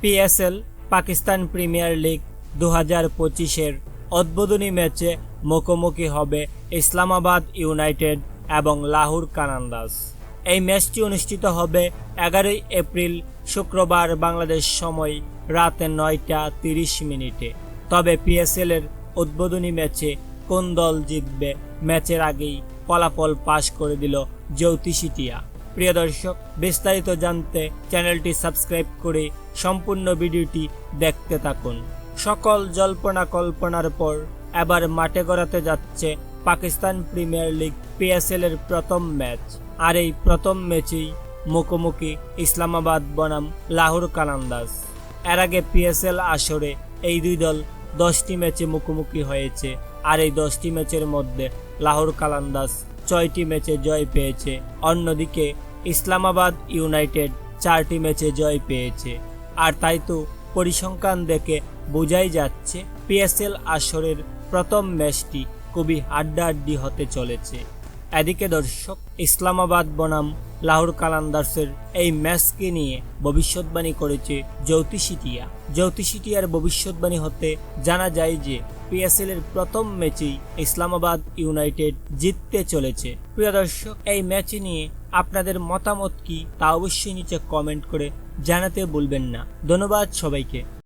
PSL Pakistan premier league দু হাজার পঁচিশের উদ্বোধনী ম্যাচে মুখোমুখি হবে ইসলামাবাদ ইউনাইটেড এবং লাহোর কানান্দাস এই ম্যাচটি অনুষ্ঠিত হবে এগারোই এপ্রিল, শুক্রবার বাংলাদেশ সময় রাতে নয়টা তিরিশ মিনিটে। তবে পিএসএল এর উদ্বোধনী ম্যাচে কোন দল জিতবে? ম্যাচের আগেই ফলাফল পাশ করে দিল জ্যোতিষিটিয়া প্রিয় দর্শক, বিস্তারিত জানতে চ্যানেলটি সাবস্ক্রাইব করে সম্পূর্ণ ভিডিওটি দেখতে থাকুন। সকল জল্পনা কল্পনার পর এবার মাঠে গড়াতে যাচ্ছে পাকিস্তান প্রিমিয়ার লিগ পিএসএল এর প্রথম ম্যাচ। আর এই প্রথম ম্যাচেই মুখোমুখি ইসলামাবাদ বনাম লাহোর কানান্দাস এর আগে পিএসএল আসরে এই দুই দল দশটি ম্যাচে মুখোমুখি হয়েছে। আর এই দশটি ম্যাচের মধ্যে লাহোর কালান্দাস ছয়টি ম্যাচে জয় পেয়েছে। অন্যদিকে ইসলামাবাদ ইউনাইটেড চারটি ম্যাচে জয় পেয়েছে। আর তাই তো পরিসংখ্যান দেখে বোঝাই যাচ্ছে, পিএসএল আসরের প্রথম ম্যাচটি খুবই হাড্ডাহাড্ডি হতে চলেছে। এদিকে দর্শক, ইসলামাবাদ বনাম লাহোর কালান্দার্সের এই ম্যাচকে নিয়ে ভবিষ্যৎবাণী করেছে জ্যোতিষিটিয়া জ্যোতিষিটিয়ার ভবিষ্যৎবাণী হতে জানা যায় যে পিএসএল এর প্রথম ম্যাচেই ইসলামাবাদ ইউনাইটেড জিততে চলেছে। প্রিয় দর্শক, এই ম্যাচ নিয়ে আপনাদের মতামত কি তা অবশ্যই নিচে কমেন্ট করে জানাতে ভুলবেন না। ধন্যবাদ সবাইকে।